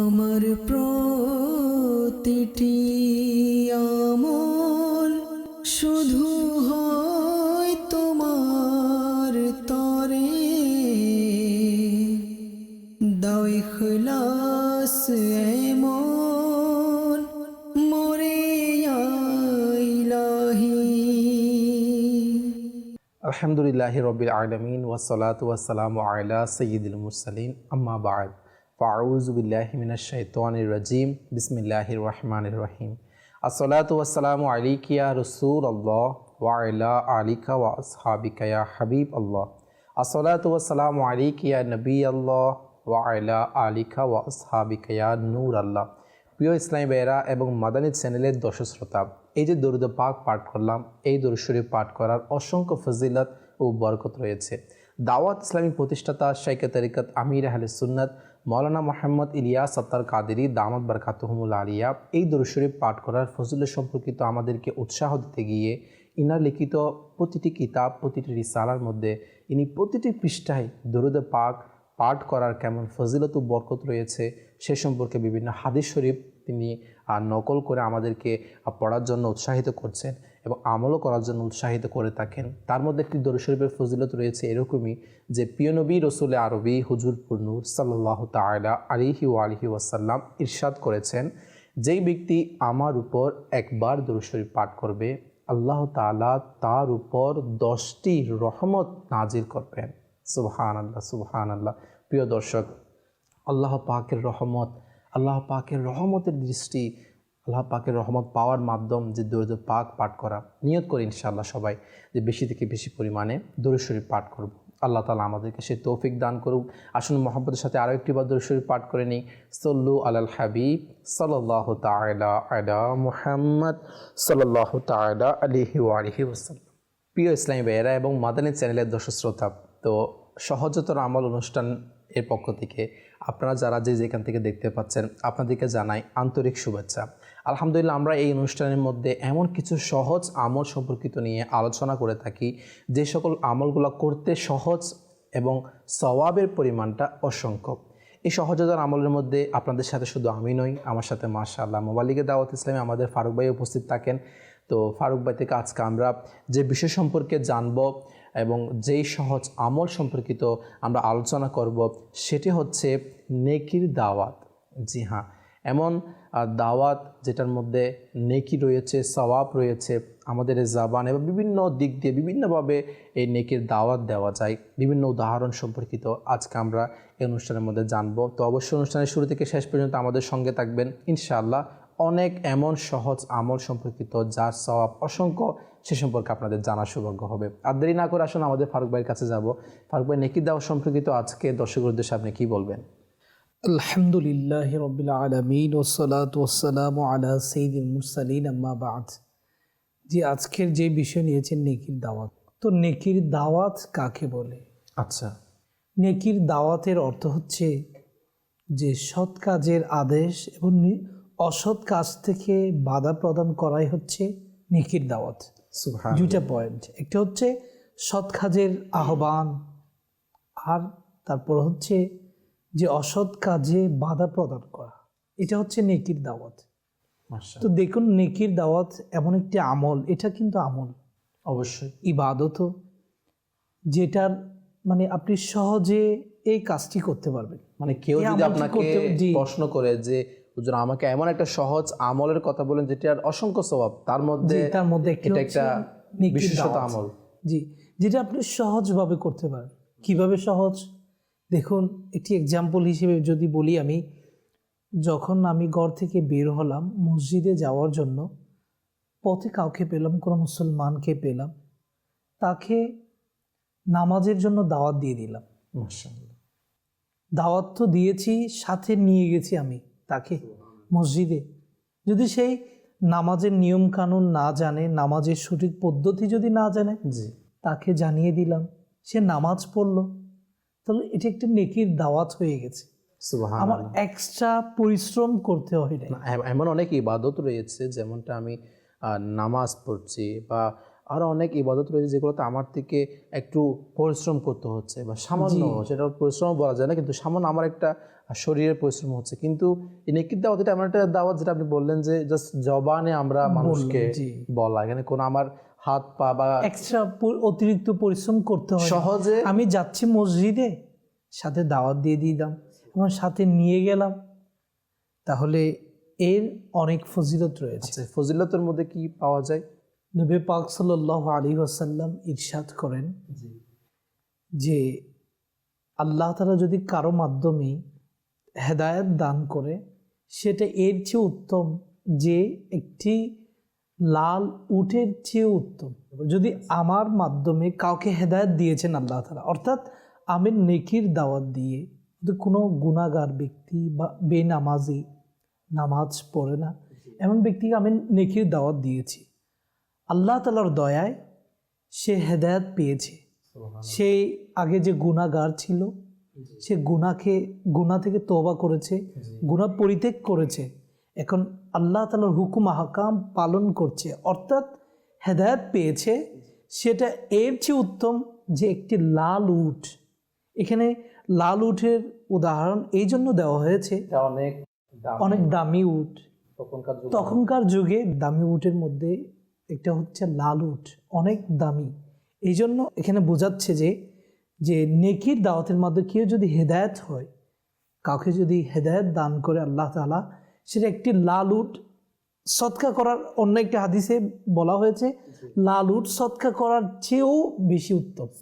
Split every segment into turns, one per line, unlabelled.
আমার প্রতিটি আমল শুধু হয় তোমার তরে দৈখলাস এমন মোরে ইলাহি
আলহামদুলিল্লাহ রবিল আলমিন ওয়াসালাত ওয়াসালাম আলা সঈদুল মুরসালিন আম্মা বাদ ফাউজবিল্লাহিমিনাশাহিতানিরাজিম বিসমিল্লাহির রহমানির রহিম আসসালাতু আসসালামু আলিকিয়া রসুল আল্লাহ ওয়াইলা আলিকা ওয়া আসহাবিকায়া হাবিব আল্লাহ আসসালাতু আসসালামু আলিকিয়া নবী আল্লাহ ওয়াইলা আলিকা ওয়া আসহাবিকায়া নূর আল্লাহ প্রিয় ইসলামী বেরা এবং মাদানী চ্যানেলের দশ দর্শশ্রোতা এই যে দরুদ পাক পাঠ করলাম এই দরুশরী পাঠ করার অসংখ্য ফজিলত ও বরকত রয়েছে দাওয়াত ইসলামী প্রতিষ্ঠাতা শাইকে তারিকাত আমির আহলে সুন্নাত মৌলানা মোহাম্মদ ইলিয়া সত্তার কাদেরি দামদ বরকাতহমুল আলিয়া এই দরশরীফ পাঠ করার ফজলে সম্পর্কিত আমাদেরকে উৎসাহ দিতে গিয়ে ইনার লিখিত প্রতিটি কিতাব প্রতিটি রিসালার মধ্যে ইনি প্রতিটি পৃষ্ঠায় দরুদে পাক পাঠ করার কেমন ফজিলত বরকত রয়েছে সে সম্পর্কে বিভিন্ন হাদিস শরীফ তিনি নকল করে আমাদেরকে পড়ার জন্য উৎসাহিত করছেন এবং আমলও করার জন্য উৎসাহিত করে থাকেন তার মধ্যে একটি শরীফের ফজিলত রয়েছে এরকমই যে পিয়নবী রসুল আরবি হুজুর নূর সাল্লাহ তালা আলিহি ও আলহি ওয়াসাল্লাম ইরশাদ করেছেন যেই ব্যক্তি আমার উপর একবার শরীফ পাঠ করবে আল্লাহ তালা তার উপর দশটি রহমত নাজির করবেন সুবহান আল্লাহ সুবহান আল্লাহ প্রিয় দর্শক আল্লাহ পাকের রহমত আল্লাহ পাকের রহমতের দৃষ্টি আল্লাহ পাকের রহমত পাওয়ার মাধ্যম যে দরিদ্র পাক পাঠ করা নিয়ত করি ইনশাআল্লাহ সবাই যে বেশি থেকে বেশি পরিমাণে দরুদ পাঠ করব আল্লাহ তালা আমাদেরকে সে তৌফিক দান করুক আসুন মোহাম্মদের সাথে আরও একটি বার দরুদ পাঠ করে নিই সল্লু আলাল হাবিব সাল্লাহ তালা মোহাম্মদ সাল্লাহ তালা আলিহি আলহি ওসাল্লাম প্রিয় ইসলামী ভাইয়েরা এবং মাদানী চ্যানেলের দর্শক শ্রোতা তো সহজতর আমল অনুষ্ঠান এর পক্ষ থেকে আপনারা যারা যে যেখান থেকে দেখতে পাচ্ছেন আপনাদেরকে জানাই আন্তরিক শুভেচ্ছা আলহামদুলিল্লাহ আমরা এই অনুষ্ঠানের মধ্যে এমন কিছু সহজ আমল সম্পর্কিত নিয়ে আলোচনা করে থাকি যে সকল আমলগুলো করতে সহজ এবং স্বভাবের পরিমাণটা অসংখ্য এই সহজতার আমলের মধ্যে আপনাদের সাথে শুধু আমি নই আমার সাথে মাশাআল্লাহ মোবালিকে দাওয়াত ইসলামে আমাদের ফারুক ভাই উপস্থিত থাকেন তো ফারুক ভাই থেকে আজকে আমরা যে বিষয় সম্পর্কে জানব এবং যেই সহজ আমল সম্পর্কিত আমরা আলোচনা করব সেটি হচ্ছে নেকির দাওয়াত জি হ্যাঁ এমন আর দাওয়াত যেটার মধ্যে নেকি রয়েছে সওয়াব রয়েছে আমাদের জাবান এবং বিভিন্ন দিক দিয়ে বিভিন্নভাবে এই নেকির দাওয়াত দেওয়া যায় বিভিন্ন উদাহরণ সম্পর্কিত আজকে আমরা এই অনুষ্ঠানের মধ্যে জানব তো অবশ্যই অনুষ্ঠানের শুরু থেকে শেষ পর্যন্ত আমাদের সঙ্গে থাকবেন ইনশাআল্লাহ অনেক এমন সহজ আমল সম্পর্কিত যার সওয়াব অসংখ্য সে সম্পর্কে আপনাদের জানা সৌভাগ্য হবে আর দেরি না করে আসুন আমাদের ফারুক ভাইয়ের কাছে যাব ফারুক ভাই নেকি দাওয়া সম্পর্কিত আজকে দর্শকদের সামনে কি বলবেন
আলহামদুলিল্লাহ রবিল আলমিন ওসলাত ওসালাম আলা সঈদ মুসালিন আম্মা বাদ যে আজকের যে বিষয় নিয়েছেন নেকির দাওয়াত তো নেকির দাওয়াত কাকে বলে আচ্ছা নেকির দাওয়াতের অর্থ হচ্ছে যে সৎ কাজের আদেশ এবং অসৎ কাজ থেকে বাধা প্রদান করাই হচ্ছে নেকির দাওয়াত দুইটা পয়েন্ট একটা হচ্ছে সৎ কাজের আহ্বান আর তারপর হচ্ছে যে অসৎ কাজে বাধা প্রদান করা এটা হচ্ছে নেকির দাওয়াত তো দেখুন নেকির দাওয়াত এমন একটি আমল এটা কিন্তু আমল অবশ্যই ইবাদত যেটার মানে আপনি সহজে এই কাজটি করতে পারবেন মানে কেউ যদি আপনাকে
প্রশ্ন করে যে হুজুর আমাকে এমন একটা সহজ আমলের কথা বলেন যেটার অসংখ্য স্বভাব তার মধ্যে তার মধ্যে এটা একটা বিশেষত আমল
জি যেটা আপনি সহজভাবে করতে পারেন কিভাবে সহজ দেখুন একটি এক্সাম্পল হিসেবে যদি বলি আমি যখন আমি ঘর থেকে বের হলাম মসজিদে যাওয়ার জন্য পথে কাউকে পেলাম কোনো মুসলমানকে পেলাম তাকে নামাজের জন্য দাওয়াত দিয়ে দিলাম দাওয়াত তো দিয়েছি সাথে নিয়ে গেছি আমি তাকে মসজিদে যদি সেই নামাজের নিয়ম কানুন না জানে নামাজের সঠিক পদ্ধতি যদি না জানে তাকে জানিয়ে দিলাম সে নামাজ পড়লো তাহলে এটি একটি নেকির দাওয়াত হয়ে গেছে আমার এক্সট্রা পরিশ্রম করতে হয় না
এমন অনেক ইবাদত রয়েছে যেমনটা আমি নামাজ পড়ছি বা আরও অনেক ইবাদত রয়েছে যেগুলোতে আমার থেকে একটু পরিশ্রম করতে হচ্ছে বা সামান্য সেটা পরিশ্রম বলা যায় না কিন্তু সামান্য আমার একটা শরীরের পরিশ্রম হচ্ছে কিন্তু এই নেকির দাওয়াত এটা এমন একটা দাওয়াত যেটা আপনি বললেন যে জাস্ট জবানে আমরা মানুষকে বলা
এখানে কোনো আমার হাত পা বা এক্সট্রা অতিরিক্ত পরিশ্রম করতে হয় সহজে আমি যাচ্ছি মসজিদে সাথে দাওয়াত দিয়ে দিলাম এবং সাথে নিয়ে গেলাম তাহলে এর অনেক ফজিলত রয়েছে আচ্ছা, ফজিলতের মধ্যে কি পাওয়া যায় নবী পাক সাল্লাহ আলী আসাল্লাম ইরশাদ করেন যে আল্লাহ তালা যদি কারো মাধ্যমে হেদায়ত দান করে সেটা এর চেয়ে উত্তম যে একটি লাল উটের চেয়ে উত্তম যদি আমার মাধ্যমে কাউকে হেদায়ত দিয়েছেন আল্লাহ তালা অর্থাৎ আমি নেকির দাওয়াত দিয়ে যদি কোনো গুণাগার ব্যক্তি বা বেনামাজি নামাজ পড়ে না এমন ব্যক্তিকে আমি নেকির দাওয়াত দিয়েছি আল্লাহ তালার দয়ায় সে হেদায়ত পেয়েছে সে আগে যে গুণাগার ছিল সে গুণাকে গুণা থেকে তোবা করেছে গুণা পরিত্যাগ করেছে এখন আল্লাহ তালার হুকুম হাকাম পালন করছে অর্থাৎ হেদায়ত পেয়েছে সেটা এর চেয়ে উত্তম যে একটি লাল উঠ এখানে লাল উঠের উদাহরণ এই জন্য দেওয়া হয়েছে অনেক অনেক দামি উঠ তখনকার যুগে দামি উঠের মধ্যে একটা হচ্ছে লাল উঠ অনেক দামি এই জন্য এখানে বোঝাচ্ছে যে যে নেকির দাওয়াতের মাধ্যমে কেউ যদি হেদায়ত হয় কাউকে যদি হেদায়ত দান করে আল্লাহ তালা সেটা একটি লালুট সৎকা করার অন্য একটি হাদিসে বলা হয়েছে লালুট সৎকা করার চেয়েও বেশি উত্তপ্ত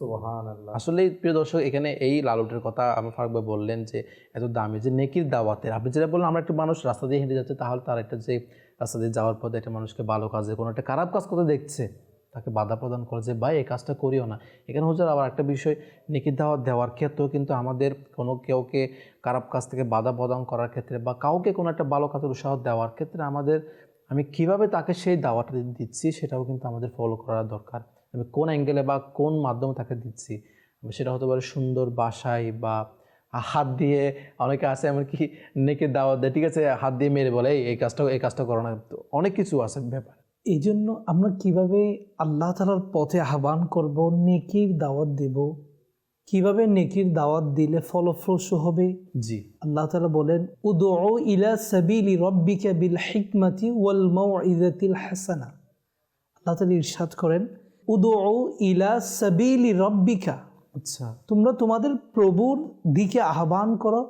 আসলে
প্রিয় দর্শক এখানে এই লালুটের কথা আমার ফারুকভাই বললেন যে এত দামি যে নেকির দাওয়াতের আপনি যেটা বললেন আমরা একটু মানুষ রাস্তা দিয়ে হেঁটে যাচ্ছে তাহলে তার একটা যে রাস্তা দিয়ে যাওয়ার পথে একটা মানুষকে ভালো কাজে কোনো একটা খারাপ কাজ করতে দেখছে তাকে বাধা প্রদান করে যে ভাই এই কাজটা করিও না এখানে হচ্ছে আবার একটা বিষয় নেকির দাওয়াত দেওয়ার ক্ষেত্রেও কিন্তু আমাদের কোনো কেউকে খারাপ কাজ থেকে বাধা প্রদান করার ক্ষেত্রে বা কাউকে কোনো একটা ভালো কাজের উৎসাহ দেওয়ার ক্ষেত্রে আমাদের আমি কিভাবে তাকে সেই দাওয়াটা দিচ্ছি সেটাও কিন্তু আমাদের ফলো করা দরকার আমি কোন অ্যাঙ্গেলে বা কোন মাধ্যমে তাকে দিচ্ছি সেটা হতে পারে সুন্দর বাসায় বা হাত দিয়ে অনেকে আছে এমনকি নেকে দাওয়াত দেয় ঠিক আছে হাত দিয়ে মেরে বলে এই কাজটা এই কাজটা করো না অনেক কিছু আছে ব্যাপার
এই জন্য আমরা কীভাবে আল্লাহ তালার পথে আহ্বান করব নেকির দাওয়াত দেব কিভাবে নেকির দাওয়াত দিলে ফলপ্রসূ হবে জি আল্লাহ তালা বলেন উদো ইলা সাবিলি রব্বিকা বিল হিকমাতি ওয়াল মাউইজাতিল হাসানা আল্লাহ তালা ইরশাদ করেন উদো ইলা সাবিলি রব্বিকা আচ্ছা তোমরা তোমাদের প্রভুর দিকে আহ্বান করো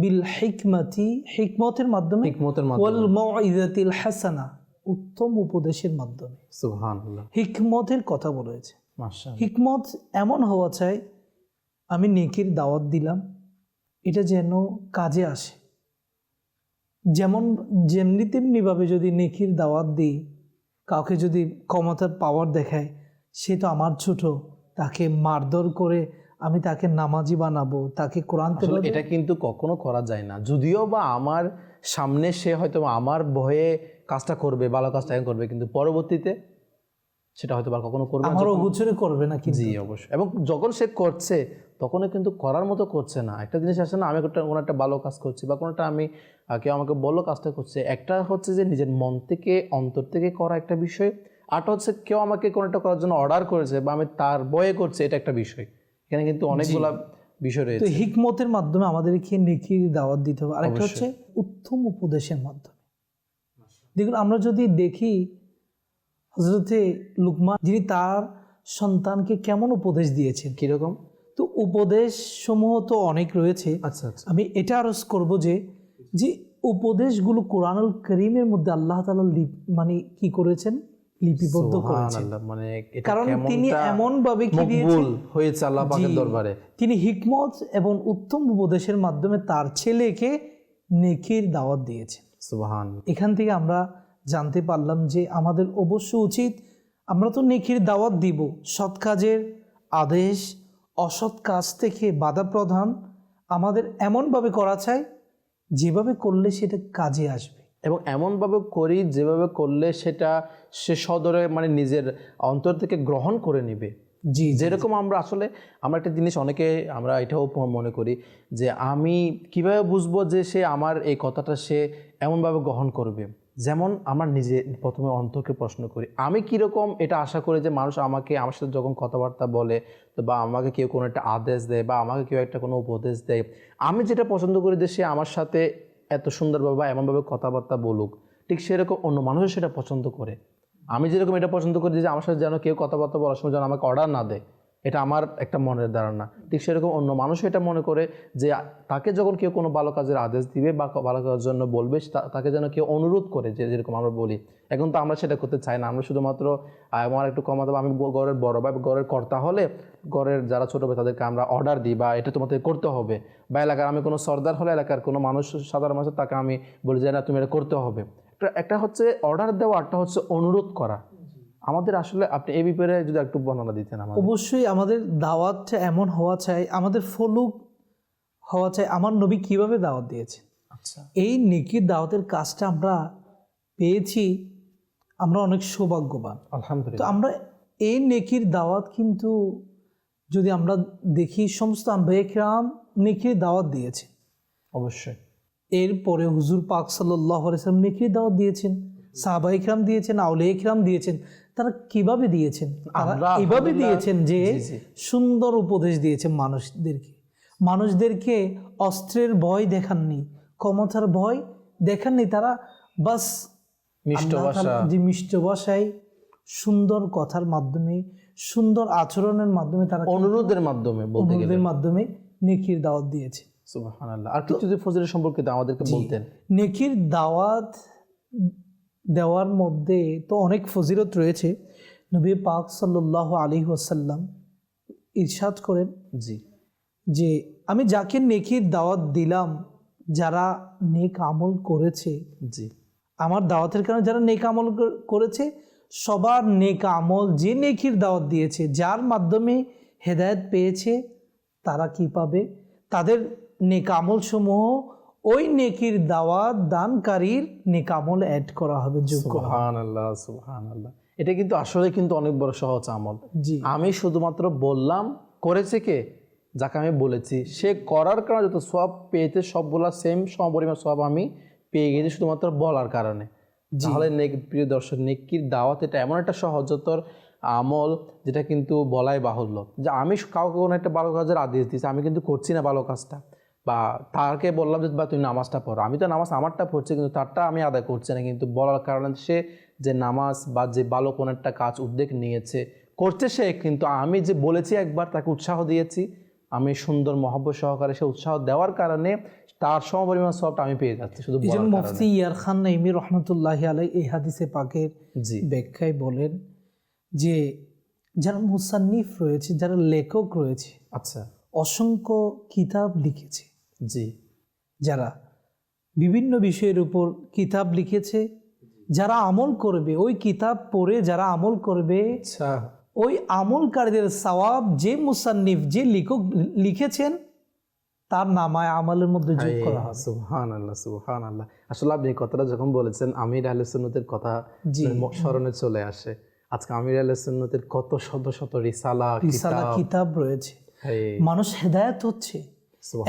বিল হিকমাতি হিকমতের মাধ্যমে হিকমতের ওয়াল হাসানা উত্তম উপদেশের মাধ্যমে হিকমতের কথা বলেছে হিকমত এমন হওয়া চাই আমি নেকির দাওয়াত দিলাম এটা যেন কাজে আসে যেমন যেমনি তেমনিভাবে যদি নেকির দাওয়াত দিই কাউকে যদি ক্ষমতার পাওয়ার দেখায় সে তো আমার ছোট তাকে মারধর করে আমি তাকে নামাজি বানাবো তাকে কোরআন এটা
কিন্তু কখনো করা যায় না যদিও বা আমার সামনে সে হয়তো আমার ভয়ে কাজটা করবে ভালো কাজটা করবে কিন্তু পরবর্তীতে সেটা হয়তো বা কখনো করবে আমারও গুছরে করবে না জি অবশ্যই এবং যখন সে করছে তখনও কিন্তু করার মতো করছে না একটা জিনিস আসে না আমি কোনো একটা ভালো কাজ করছি বা কোনোটা আমি কেউ আমাকে বলো কাজটা করছে একটা হচ্ছে যে নিজের মন থেকে অন্তর থেকে করা একটা বিষয় আরটা হচ্ছে কেউ আমাকে কোনো একটা করার জন্য অর্ডার করেছে বা আমি তার বয়ে করছে এটা একটা বিষয় এখানে কিন্তু অনেকগুলা বিষয় রয়েছে
হিকমতের মাধ্যমে আমাদেরকে নেকির দাওয়াত দিতে হবে আরেকটা হচ্ছে উত্তম উপদেশের মাধ্যমে দেখুন আমরা যদি দেখি হজরতে লুকমা যিনি তার সন্তানকে কেমন উপদেশ দিয়েছেন কিরকম তো উপদেশ সমূহ তো অনেক রয়েছে আচ্ছা আচ্ছা আমি এটা আরজ করব যে যে উপদেশগুলো কোরআনুল করিমের মধ্যে আল্লাহ তালা মানে কি করেছেন লিপিবদ্ধ করেছেন
মানে কারণ তিনি এমন ভাবে কি দিয়েছেন হয়েছে আল্লাহ দরবারে
তিনি হিকমত এবং উত্তম উপদেশের মাধ্যমে তার ছেলেকে নেকির দাওয়াত দিয়েছেন সুবহান এখান থেকে আমরা জানতে পারলাম যে আমাদের অবশ্য উচিত আমরা তো নেকির দাওয়াত দিব সৎ কাজের আদেশ অসৎ কাজ থেকে বাধা প্রধান আমাদের এমনভাবে করা চাই যেভাবে করলে সেটা কাজে আসবে এবং এমনভাবে করি যেভাবে করলে সেটা সে সদরে মানে
নিজের অন্তর থেকে গ্রহণ করে নিবে জি যেরকম আমরা আসলে আমরা একটা জিনিস অনেকে আমরা এটাও মনে করি যে আমি কিভাবে বুঝবো যে সে আমার এই কথাটা সে এমনভাবে গ্রহণ করবে যেমন আমার নিজে প্রথমে অন্তকে প্রশ্ন করি আমি কীরকম এটা আশা করি যে মানুষ আমাকে আমার সাথে যখন কথাবার্তা বলে বা আমাকে কেউ কোনো একটা আদেশ দেয় বা আমাকে কেউ একটা কোনো উপদেশ দেয় আমি যেটা পছন্দ করি যে সে আমার সাথে এত সুন্দরভাবে বা এমনভাবে কথাবার্তা বলুক ঠিক সেরকম অন্য মানুষও সেটা পছন্দ করে আমি যেরকম এটা পছন্দ করি যে আমার সাথে যেন কেউ কথাবার্তা বলার সময় যেন আমাকে অর্ডার না দেয় এটা আমার একটা মনের ধারণা ঠিক সেরকম অন্য মানুষও এটা মনে করে যে তাকে যখন কেউ কোনো ভালো কাজের আদেশ দিবে বা ভালো কাজের জন্য বলবে তাকে যেন কেউ অনুরোধ করে যে যেরকম আমরা বলি এখন তো আমরা সেটা করতে চাই না আমরা শুধুমাত্র আমার একটু কমাতে আমি ঘরের বড় বা ঘরের কর্তা হলে ঘরের যারা ছোটো ভাই তাদেরকে আমরা অর্ডার দিই বা এটা তোমাদের করতে হবে বা এলাকার আমি কোনো সর্দার হলে এলাকার কোনো মানুষ সাধারণ মানুষ তাকে আমি বলি যে না তুমি এটা করতে হবে একটা হচ্ছে অর্ডার দেওয়া একটা হচ্ছে অনুরোধ করা আমাদের আসলে আপনি এই ব্যাপারে যদি একটু বর্ণনা দিতেন আমার
অবশ্যই আমাদের দাওয়াতটা এমন হওয়া চাই আমাদের ফলুক হওয়া চাই আমার নবী কিভাবে দাওয়াত দিয়েছে আচ্ছা এই নেকির দাওয়াতের কাজটা আমরা পেয়েছি আমরা অনেক সৌভাগ্যবান আলহামদুলিল্লাহ তো আমরা এই নেকির দাওয়াত কিন্তু যদি আমরা দেখি সমস্ত রাম নেকির দাওয়াত দিয়েছে অবশ্যই এরপরে হুজুর পাক সাল্লাহ নেকির দাওয়াত দিয়েছেন সাহবা ইকরাম দিয়েছেন আউলে ইকরাম দিয়েছেন তারা কিভাবে দিয়েছেন এভাবে দিয়েছেন যে সুন্দর উপদেশ দিয়েছেন মানুষদেরকে মানুষদেরকে অস্ত্রের ভয় দেখাননি ক্ষমতার ভয় দেখাননি তারা বাস যে মিষ্ট ভাষায় সুন্দর কথার মাধ্যমে সুন্দর আচরণের মাধ্যমে তারা অনুরোধের মাধ্যমে অনুরোধের মাধ্যমে নেকির দাওয়াত দিয়েছে আর কিছু যদি ফজরের সম্পর্কে আমাদেরকে বলতেন নেকির দাওয়াত দেওয়ার মধ্যে তো অনেক ফজিরত রয়েছে নবী পাক সাল্লাহ আলী ওয়াসাল্লাম ইরশাদ করেন জি যে আমি যাকে নেকির দাওয়াত দিলাম যারা নেক আমল করেছে জি আমার দাওয়াতের কারণে যারা নেক আমল করেছে সবার নেক আমল যে নেকির দাওয়াত দিয়েছে যার মাধ্যমে হেদায়ত পেয়েছে তারা কি পাবে তাদের নেক আমল সমূহ ওই নেকির দাওয়াত দানকারীর নেকামল অ্যাড করা হবে যোগ্য
আল্লাহ সুহান আল্লাহ এটা কিন্তু আসলে কিন্তু অনেক বড় সহজ আমল আমি শুধুমাত্র বললাম করেছে কে যাকে আমি বলেছি সে করার কারণে যত সব পেয়েছে সবগুলা সেম সমপরিমাণ সব আমি পেয়ে গেছি শুধুমাত্র বলার কারণে তাহলে প্রিয় দর্শক নেকির দাওয়াত এটা এমন একটা সহজতর আমল যেটা কিন্তু বলাই বাহুল্য যে আমি কাউকে কোনো একটা ভালো কাজের আদেশ দিয়েছি আমি কিন্তু করছি না ভালো কাজটা বা তাকে বললাম যে বা তুমি নামাজটা পড়ো আমি তো নামাজ আমারটা পড়ছি কিন্তু তারটা আমি আদায় করছি না কিন্তু বলার কারণে সে যে নামাজ বা যে ভালো কোনো একটা কাজ উদ্যোগ নিয়েছে করছে সে কিন্তু আমি যে বলেছি একবার তাকে উৎসাহ দিয়েছি আমি সুন্দর মহব্ব সহকারে সে উৎসাহ দেওয়ার কারণে তার সমপরিমাণ সবটা আমি পেয়ে যাচ্ছি শুধু মুফতি
ইয়ার খান নাইমি রহমতুল্লাহ আলাই এই হাদিসে পাকের জি ব্যাখ্যায় বলেন যে যারা মুসান্নিফ রয়েছে যারা লেখক রয়েছে আচ্ছা অসংখ্য কিতাব লিখেছে যে যারা বিভিন্ন বিষয়ের উপর কিতাব লিখেছে যারা আমল করবে ওই কিতাব পড়ে যারা আমল করবে আচ্ছা। ওই আমলকারীদের সওয়াব যে মুসান্নিফ যে লিখক লিখেছেন তার নামায় আমলের মধ্যে যোগ করা হয়
সুহান আল্লাহ সুহান আল্লাহ আসলে আপনি কথাটা যখন বলেছেন আমির আহলে সুন্নতের কথা মানে স্মরণে চলে আসে আজকে আমির আহলে সুন্নতের কত শত শত রিসালা রিসালা
কিতাব রয়েছে মানুষ হেদায়ত হচ্ছে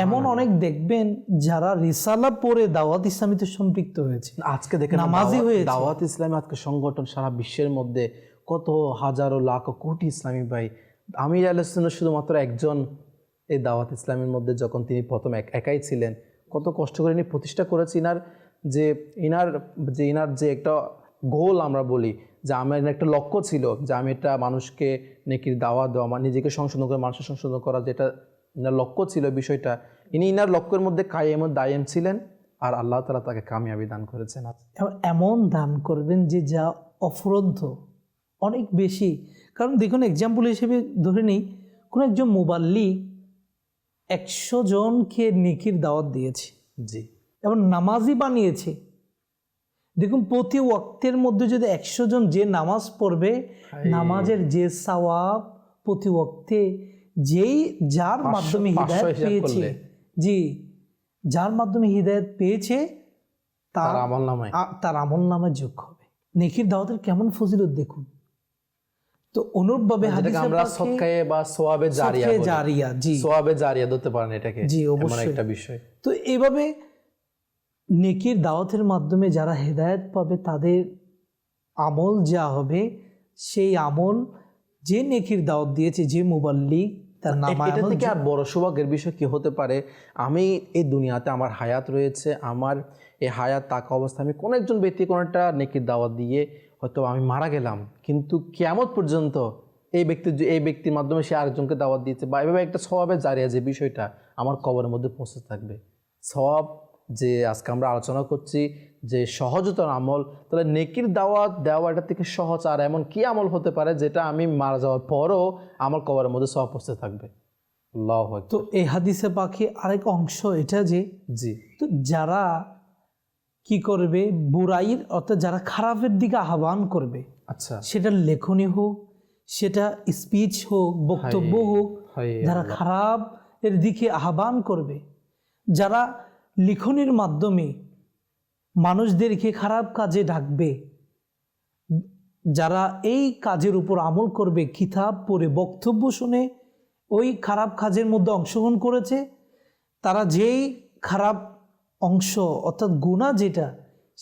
এমন অনেক দেখবেন যারা রিসালা পরে দাওয়াত ইসলামীতে সম্পৃক্ত হয়েছে আজকে দেখেন নামাজি হয়ে দাওয়াত
ইসলামী আজকে সংগঠন সারা বিশ্বের মধ্যে কত হাজারো লাখ কোটি ইসলামী ভাই আমির আলোচনা শুধুমাত্র একজন এই দাওয়াত ইসলামের মধ্যে যখন তিনি প্রথম এক একাই ছিলেন কত কষ্ট করে ইনি প্রতিষ্ঠা করেছে ইনার যে ইনার যে ইনার যে একটা গোল আমরা বলি যে আমার একটা লক্ষ্য ছিল যে আমি এটা মানুষকে নেকির দাওয়া দেওয়া আমার নিজেকে সংশোধন করে মানুষের সংশোধন করা যেটা ইনার লক্ষ্য ছিল বিষয়টা ইনি ইনার লক্ষ্যের মধ্যে কায়েমত দায়েম ছিলেন আর আল্লাহ তালা তাকে
কামিয়াবি দান করেছেন এমন দান করবেন যে যা অফুরন্ত অনেক বেশি কারণ দেখুন এক্সাম্পল হিসেবে ধরে নিই কোনো একজন মোবাল্লি একশো জনকে নিকির দাওয়াত দিয়েছে জি এবং নামাজি বানিয়েছে দেখুন প্রতি ওয়াক্তের মধ্যে যদি একশো জন যে নামাজ পড়বে নামাজের যে সওয়াব প্রতি ওয়াক্তে যেই যার মাধ্যমে হৃদায়ত পেয়েছে জি যার মাধ্যমে হৃদয়ত পেয়েছে তার আমল নামে তার আমল নামে যোগ্য হবে নেকির দাওয়াতের কেমন ফজিলত দেখুন তো অনুরূপভাবে হাদিসে আমরা বা জারিয়া জারিয়া
জি জারিয়া পারেন এটাকে জি অবশ্যই একটা বিষয়
তো এভাবে নেকির দাওয়াতের মাধ্যমে যারা হেদায়েত পাবে তাদের আমল যা হবে সেই আমল যে নেকির দাওয়াত দিয়েছে যে মোবাল্লিক তার নাম এটা থেকে আর বড়
সৌভাগ্যের বিষয় কি হতে পারে আমি এই দুনিয়াতে আমার হায়াত রয়েছে আমার এই হায়াত তাকা অবস্থা আমি কোনো একজন ব্যক্তি কোনো একটা নেকির দাওয়াত দিয়ে হয়তো আমি মারা গেলাম কিন্তু কেমন পর্যন্ত এই ব্যক্তি এই ব্যক্তির মাধ্যমে সে আরেকজনকে দাওয়াত দিয়েছে বা এভাবে একটা স্বভাবে জারিয়া যে বিষয়টা আমার কবরের মধ্যে পৌঁছে থাকবে সব যে আজকে আমরা আলোচনা করছি যে সহজতর আমল তাহলে নেকির দাওয়াত দেওয়া এটা থেকে সহজ আর এমন কি আমল হতে পারে যেটা আমি মারা যাওয়ার পরও আমার কবরের মধ্যে সহ পৌঁছতে থাকবে তো
এই হাদিসে পাখি আরেক অংশ এটা যে জি তো যারা কি করবে বুড়াইয়ের অর্থাৎ যারা খারাপের দিকে আহ্বান করবে আচ্ছা সেটা লেখনী হোক সেটা স্পিচ হোক বক্তব্য হোক যারা খারাপ এর দিকে আহ্বান করবে যারা লিখনের মাধ্যমে মানুষদেরকে খারাপ কাজে ডাকবে যারা এই কাজের উপর আমল করবে কিতাব পড়ে বক্তব্য শুনে ওই খারাপ কাজের মধ্যে অংশগ্রহণ করেছে তারা যেই খারাপ অংশ অর্থাৎ গুণা যেটা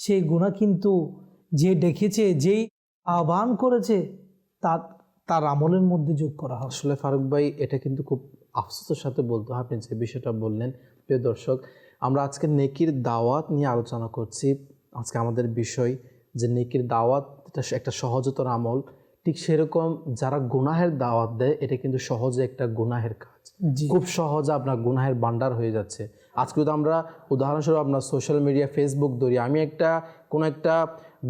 সেই গুণা কিন্তু যে ডেকেছে যেই আহ্বান করেছে তা তার আমলের মধ্যে যোগ করা হয় আসলে ফারুক ভাই এটা কিন্তু খুব আফসোসের সাথে
বলতে হয় আপনি যে বিষয়টা বললেন প্রিয় দর্শক আমরা আজকে নেকির দাওয়াত নিয়ে আলোচনা করছি আজকে আমাদের বিষয় যে নেকির দাওয়াত এটা একটা সহজতর আমল ঠিক সেরকম যারা গুনাহের দাওয়াত দেয় এটা কিন্তু সহজে একটা গুনাহের কাজ খুব সহজে আপনার গুনাহের ভান্ডার হয়ে যাচ্ছে আজকে যদি আমরা উদাহরণস্বরূপ আপনার সোশ্যাল মিডিয়া ফেসবুক ধরি আমি একটা কোনো একটা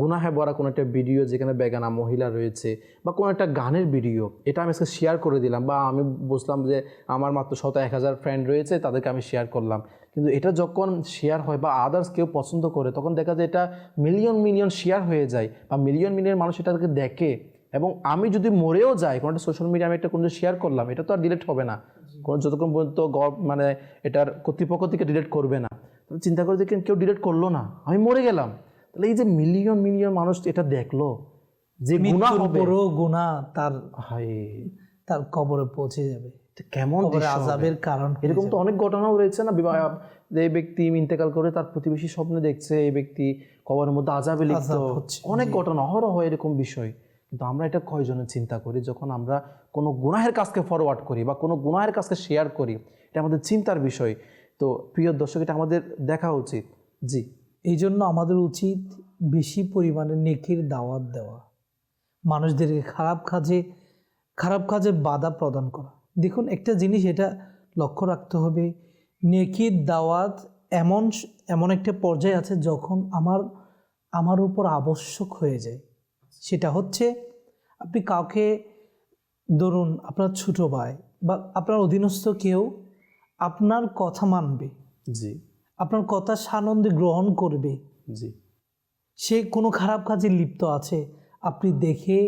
গুনাহে ভরা কোনো একটা ভিডিও যেখানে বেগানা মহিলা রয়েছে বা কোনো একটা গানের ভিডিও এটা আমি আজকে শেয়ার করে দিলাম বা আমি বুঝলাম যে আমার মাত্র শত এক হাজার ফ্রেন্ড রয়েছে তাদেরকে আমি শেয়ার করলাম কিন্তু এটা যখন শেয়ার হয় বা আদার্স কেউ পছন্দ করে তখন দেখা যায় এটা মিলিয়ন মিলিয়ন শেয়ার হয়ে যায় বা মিলিয়ন মিলিয়ন মানুষ এটাকে দেখে এবং আমি যদি মরেও যাই কোনো একটা সোশ্যাল মিডিয়া আমি একটা কোনো শেয়ার করলাম এটা তো আর ডিলেট হবে না কোনো যতক্ষণ পর্যন্ত মানে এটার কর্তৃপক্ষ থেকে ডিলেট করবে না তাহলে চিন্তা করে দেখেন কেউ ডিলেট করলো না আমি মরে গেলাম তাহলে এই যে মিলিয়ন মিলিয়ন মানুষ
এটা দেখলো যে গুণা হবে গুণা তার তার কবরে পৌঁছে যাবে কেমন আজাবের কারণ এরকম তো
অনেক ঘটনাও রয়েছে না যে ব্যক্তি ইন্তেকাল করে তার প্রতিবেশী স্বপ্নে দেখছে এই ব্যক্তি কবরের মধ্যে আজাবে লিপ্ত অনেক ঘটনা হয় এরকম বিষয় কিন্তু আমরা এটা কয়জনে চিন্তা করি যখন আমরা কোনো গুনাহের কাজকে ফরওয়ার্ড করি বা কোনো গুনাহের কাজকে শেয়ার করি এটা
আমাদের চিন্তার বিষয় তো প্রিয় দর্শক এটা আমাদের দেখা উচিত জি এই জন্য আমাদের উচিত বেশি পরিমাণে নেকির দাওয়াত দেওয়া মানুষদেরকে খারাপ কাজে খারাপ কাজে বাধা প্রদান করা দেখুন একটা জিনিস এটা লক্ষ্য রাখতে হবে নেকি দাওয়াত এমন এমন একটা পর্যায়ে আছে যখন আমার আমার উপর আবশ্যক হয়ে যায় সেটা হচ্ছে আপনি কাউকে ধরুন আপনার ছোটো ভাই বা আপনার অধীনস্থ কেউ আপনার কথা মানবে জি আপনার কথা সানন্দে গ্রহণ করবে জি সে কোনো খারাপ কাজে লিপ্ত আছে আপনি দেখে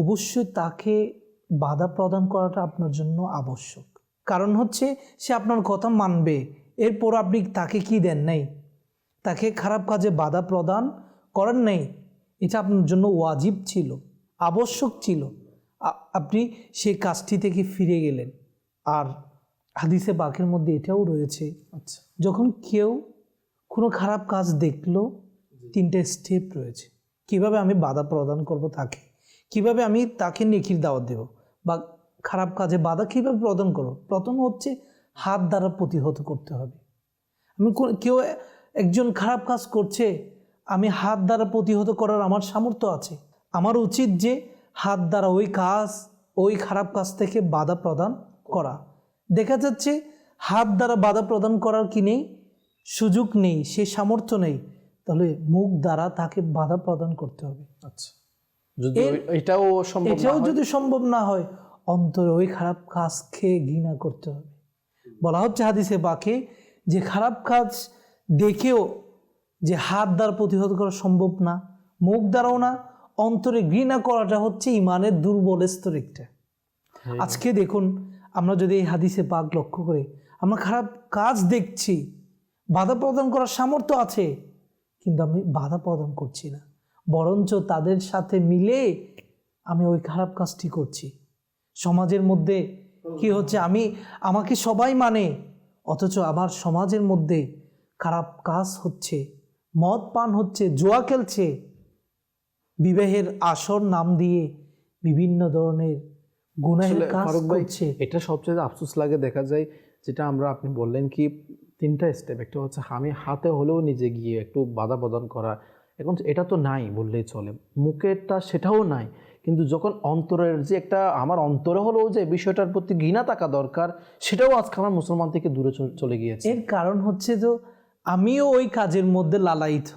অবশ্যই তাকে বাধা প্রদান করাটা আপনার জন্য আবশ্যক কারণ হচ্ছে সে আপনার কথা মানবে এরপর আপনি তাকে কি দেন নাই তাকে খারাপ কাজে বাধা প্রদান করেন নাই এটা আপনার জন্য ওয়াজিব ছিল আবশ্যক ছিল আপনি সে কাজটি থেকে ফিরে গেলেন আর হাদিসে বাঘের মধ্যে এটাও রয়েছে আচ্ছা যখন কেউ কোনো খারাপ কাজ দেখল তিনটে স্টেপ রয়েছে কিভাবে আমি বাধা প্রদান করব তাকে কিভাবে আমি তাকে নেকির দাওয়াত দেবো বা খারাপ কাজে বাধা কীভাবে প্রদান করো প্রথম হচ্ছে হাত দ্বারা প্রতিহত করতে হবে আমি কেউ একজন খারাপ কাজ করছে আমি হাত দ্বারা প্রতিহত করার আমার সামর্থ্য আছে আমার উচিত যে হাত দ্বারা ওই কাজ ওই খারাপ কাজ থেকে বাধা প্রদান করা দেখা যাচ্ছে হাত দ্বারা বাধা প্রদান করার কি নেই সুযোগ নেই সে সামর্থ্য নেই তাহলে মুখ দ্বারা তাকে বাধা প্রদান করতে হবে আচ্ছা
যদি এটাও
সম্ভব এটাও যদি সম্ভব না হয় অন্তরে ওই খারাপ কাজ খেয়ে ঘৃণা করতে হবে বলা হচ্ছে হাদিসে বাকি যে খারাপ কাজ দেখেও যে হাত দ্বারা প্রতিহত করা সম্ভব না মুখ দ্বারাও না অন্তরে ঘৃণা করাটা হচ্ছে ইমানের দুর্বল স্তর একটা হ্যাঁ। আজকে দেখুন আমরা যদি এই হাদিসে বাঘ লক্ষ্য করি আমরা খারাপ কাজ দেখছি বাধা প্রদান করার সামর্থ্য আছে কিন্তু আমি বাধা প্রদান করছি না বরঞ্চ তাদের সাথে মিলে আমি ওই খারাপ কাজটি করছি সমাজের মধ্যে কি হচ্ছে আমি আমাকে সবাই মানে অথচ আমার সমাজের মধ্যে খারাপ কাজ হচ্ছে মদ পান হচ্ছে জোয়া খেলছে বিবাহের আসর নাম দিয়ে বিভিন্ন ধরনের গুণাহের কাজ করছে
এটা সবচেয়ে আফসোস লাগে দেখা যায় যেটা আমরা আপনি বললেন কি তিনটা স্টেপ একটা হচ্ছে আমি হাতে হলেও নিজে গিয়ে একটু বাধা প্রদান করা এখন এটা তো নাই বললেই চলে মুখেরটা সেটাও নাই কিন্তু যখন অন্তরের যে একটা আমার অন্তরে হলো যে বিষয়টার প্রতি ঘৃণা থাকা দরকার সেটাও আজকে
আমার মুসলমান থেকে দূরে চলে গিয়েছে এর কারণ হচ্ছে যে আমিও ওই কাজের মধ্যে লালায়িত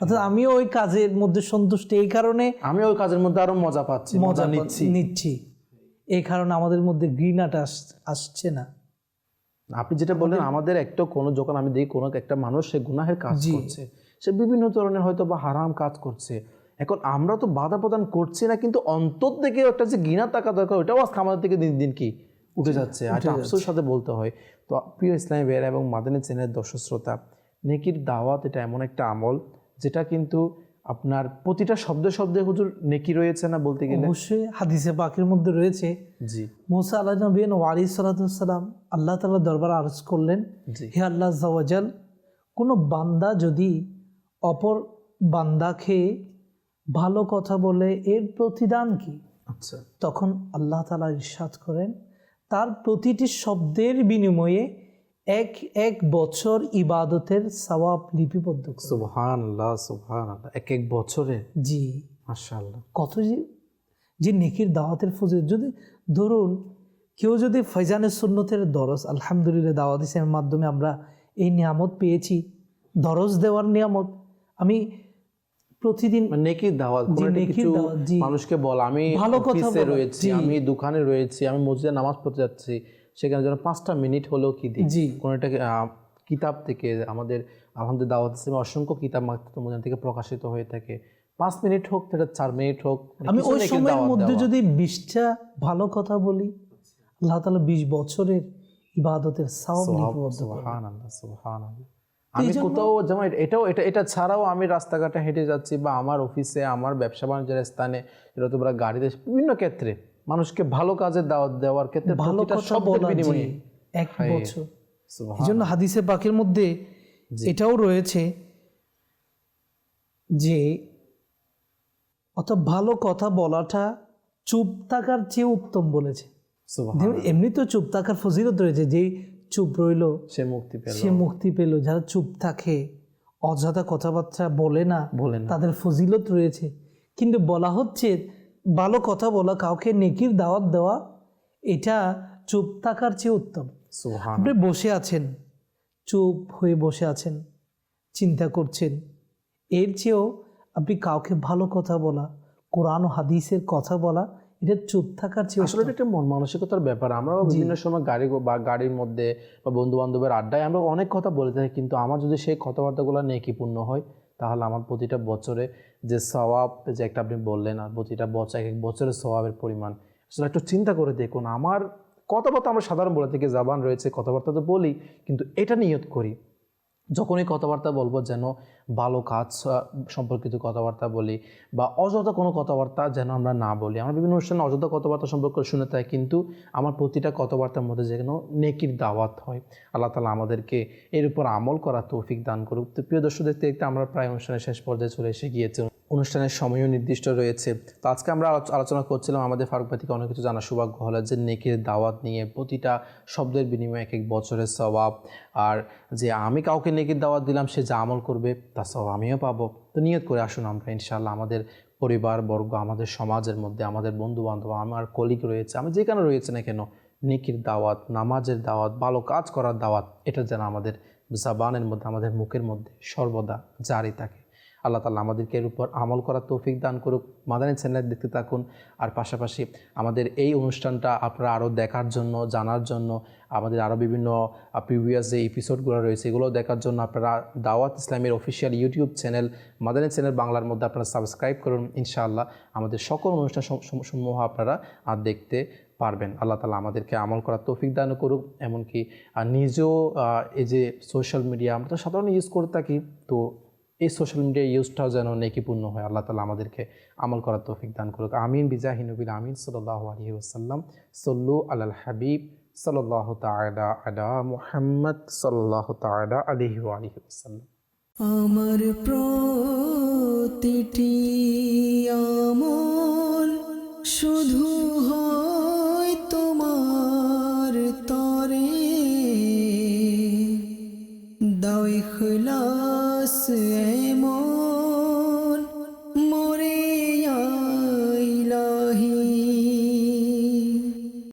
অর্থাৎ আমিও ওই কাজের মধ্যে সন্তুষ্ট এই কারণে আমি ওই কাজের মধ্যে আরো মজা পাচ্ছি মজা নিচ্ছি নিচ্ছি এই কারণে আমাদের মধ্যে ঘৃণাটা আসছে না
আপনি যেটা বললেন আমাদের একটা কোনো যখন আমি দেখি কোনো একটা মানুষ সে গুনাহের কাজ করছে সে বিভিন্ন ধরনের হয়তো বা হারাম কাজ করছে এখন আমরা তো বাধা প্রদান করছি না কিন্তু অন্তর থেকে একটা যে গিনা থাকা দরকার ওটাও আজকে আমাদের থেকে দিন দিন কি উঠে যাচ্ছে আর সাথে বলতে হয় তো প্রিয় ইসলামী বেয়ার এবং মাদানী চেনের দর্শক শ্রোতা নেকির দাওয়াত এটা এমন একটা আমল
যেটা কিন্তু আপনার প্রতিটা শব্দ শব্দে হুজুর নেকি রয়েছে না বলতে গেলে অবশ্যই হাদিসে বাকির মধ্যে রয়েছে জি মোসা আল্লাহ নবীন ওয়ারি সালাতাম আল্লাহ তালা দরবার আরজ করলেন হে আল্লাহ জাওয়াজাল কোনো বান্দা যদি অপর বান্দাকে ভালো কথা বলে এর প্রতিদান কি আচ্ছা তখন আল্লাহ তালা ইসাদ করেন তার প্রতিটি শব্দের বিনিময়ে এক এক বছর ইবাদতের সবাব লিপিবদ্ধ সুহান আল্লাহ সুবহান আল্লাহ এক এক বছরে জি মাশাআল্লাহ কত যে যে নেকির দাওয়াতের ফজ যদি ধরুন কেউ যদি ফৈজানের সুন্নতের দরস আলহামদুলিল্লাহ দাওয়াত মাধ্যমে আমরা এই নিয়ামত পেয়েছি দরস দেওয়ার নিয়ামত আমি
প্রতিদিন মানে নেকি দাওয়াত কিছু মানুষকে বল আমি ভালো কথা রয়েছি আমি দোকানে রয়েছি আমি মসজিদে নামাজ পড়তে যাচ্ছি সেখানে যেন পাঁচটা মিনিট হলেও কি দিই কোনো একটা কিতাব থেকে আমাদের আলহামদুলিল্লাহ দাওয়াত ইসলামে অসংখ্য কিতাব মাধ্যম থেকে প্রকাশিত হয়ে থাকে পাঁচ মিনিট হোক সেটা চার মিনিট হোক মানে আমি ওই সময়ের মধ্যে যদি
বিশটা ভালো কথা বলি আল্লাহ তালা বিশ বছরের ইবাদতের সাউন্ড আমি
কোথাও যেমন এটাও এটা এটা ছাড়াও আমি রাস্তাঘাটে হেঁটে যাচ্ছি বা আমার অফিসে আমার ব্যবসা বাণিজ্যের স্থানে যেটা তোমরা গাড়িতে বিভিন্ন ক্ষেত্রে মানুষকে ভালো কাজে দাওয়াত দেওয়ার
ক্ষেত্রে ভালো কথা বলা
এক হ্যাঁ, বছর এই জন্য
হাদিসে পাকের মধ্যে এটাও রয়েছে যে অর্থাৎ ভালো কথা বলাটা চুপ থাকার চেয়ে উত্তম বলেছে এমনি তো চুপ থাকার ফজিলত রয়েছে যেই চুপ রইল সে মুক্তি পেল সে মুক্তি পেল যারা চুপ থাকে অযথা কথাবার্তা বলে না বলে না তাদের ফজিলত রয়েছে কিন্তু বলা হচ্ছে ভালো কথা বলা কাউকে নেকির দাওয়াত দেওয়া এটা চুপ থাকার চেয়ে উত্তম আপনি বসে আছেন চুপ হয়ে বসে আছেন চিন্তা করছেন এর চেয়েও আপনি কাউকে ভালো কথা বলা কোরআন হাদিসের কথা বলা এটা চুপ থাকার চেয়ে আসলে এটা একটা মন মানসিকতার ব্যাপার আমরা বিভিন্ন
সময় গাড়ি বা গাড়ির মধ্যে বা বন্ধু বান্ধবের আড্ডায় আমরা অনেক কথা বলে থাকি কিন্তু আমার যদি সেই কথাবার্তাগুলো নেকিপূর্ণ হয় তাহলে আমার প্রতিটা বছরে যে স্বভাব যে একটা আপনি বললেন আর প্রতিটা বছর এক এক বছরের স্বভাবের পরিমাণ আসলে একটু চিন্তা করে দেখুন আমার কথাবার্তা আমরা সাধারণ বলে থেকে জাবান রয়েছে কথাবার্তা তো বলি কিন্তু এটা নিয়ত করি যখনই কথাবার্তা বলবো যেন ভালো কাজ সম্পর্কিত কথাবার্তা বলি বা অযথা কোনো কথাবার্তা যেন আমরা না বলি আমরা বিভিন্ন অনুষ্ঠানে অযথা কথাবার্তা সম্পর্কে শুনে থাকি কিন্তু আমার প্রতিটা কথাবার্তার মধ্যে যেন নেকির দাওয়াত হয় আল্লাহ তালা আমাদেরকে এর উপর আমল করা তৌফিক দান করুক তো প্রিয় দর্শক দেখতে দেখতে আমরা প্রায় অনুষ্ঠানের শেষ পর্যায়ে চলে এসে গিয়েছি অনুষ্ঠানের সময়ও নির্দিষ্ট রয়েছে তো আজকে আমরা আলোচনা করছিলাম আমাদের ফারুক ভাতিকে অনেক কিছু জানা সৌভাগ্য হলো যে নেকির দাওয়াত নিয়ে প্রতিটা শব্দের বিনিময়ে এক এক বছরের স্বভাব আর যে আমি কাউকে নেকির দাওয়াত দিলাম সে যা আমল করবে তা সব আমিও পাবো তো নিয়ত করে আসুন আমরা ইনশাআল্লাহ আমাদের পরিবার বর্গ আমাদের সমাজের মধ্যে আমাদের বন্ধু বান্ধব আমার কলিগ রয়েছে আমি যেখানে রয়েছে না কেন নিকির দাওয়াত নামাজের দাওয়াত ভালো কাজ করার দাওয়াত এটা যেন আমাদের জাবানের মধ্যে আমাদের মুখের মধ্যে সর্বদা জারি থাকে আল্লাহ তালা আমাদেরকে এর উপর আমল করার তৌফিক দান করুক মাদানী চ্যানেল দেখতে থাকুন আর পাশাপাশি আমাদের এই অনুষ্ঠানটা আপনারা আরও দেখার জন্য জানার জন্য আমাদের আরও বিভিন্ন প্রিভিয়াস যে এপিসোডগুলো রয়েছে এগুলো দেখার জন্য আপনারা দাওয়াত ইসলামের official YouTube channel Madani channel বাংলার মধ্যে আপনারা সাবস্ক্রাইব করুন ইনশাআল্লাহ আমাদের সকল অনুষ্ঠান সমূহ আপনারা আর দেখতে পারবেন আল্লাহ তালা আমাদেরকে আমল করার তৌফিক দান করুক এমনকি নিজেও এই যে সোশ্যাল মিডিয়া আমরা তো সাধারণত ইউজ করে থাকি তো এই সোশ্যাল মিডিয়া ইউজটাও যেন নেকিপূর্ণ হয় আল্লাহ তালা আমাদেরকে আমল করার তৌফিক দান করুক আমিন বিজাহিনবিল আমিন সাল্লাহ আলহি ওসাল্লাম সল্লু আল্লাহ হাবিব সাল্লাহ তায়দা আদা মুহাম্মদ সাল্লাহ তায়দা আলহি আলহি ওসাল্লাম
আমার প্রতিটি আমল শুধু হয়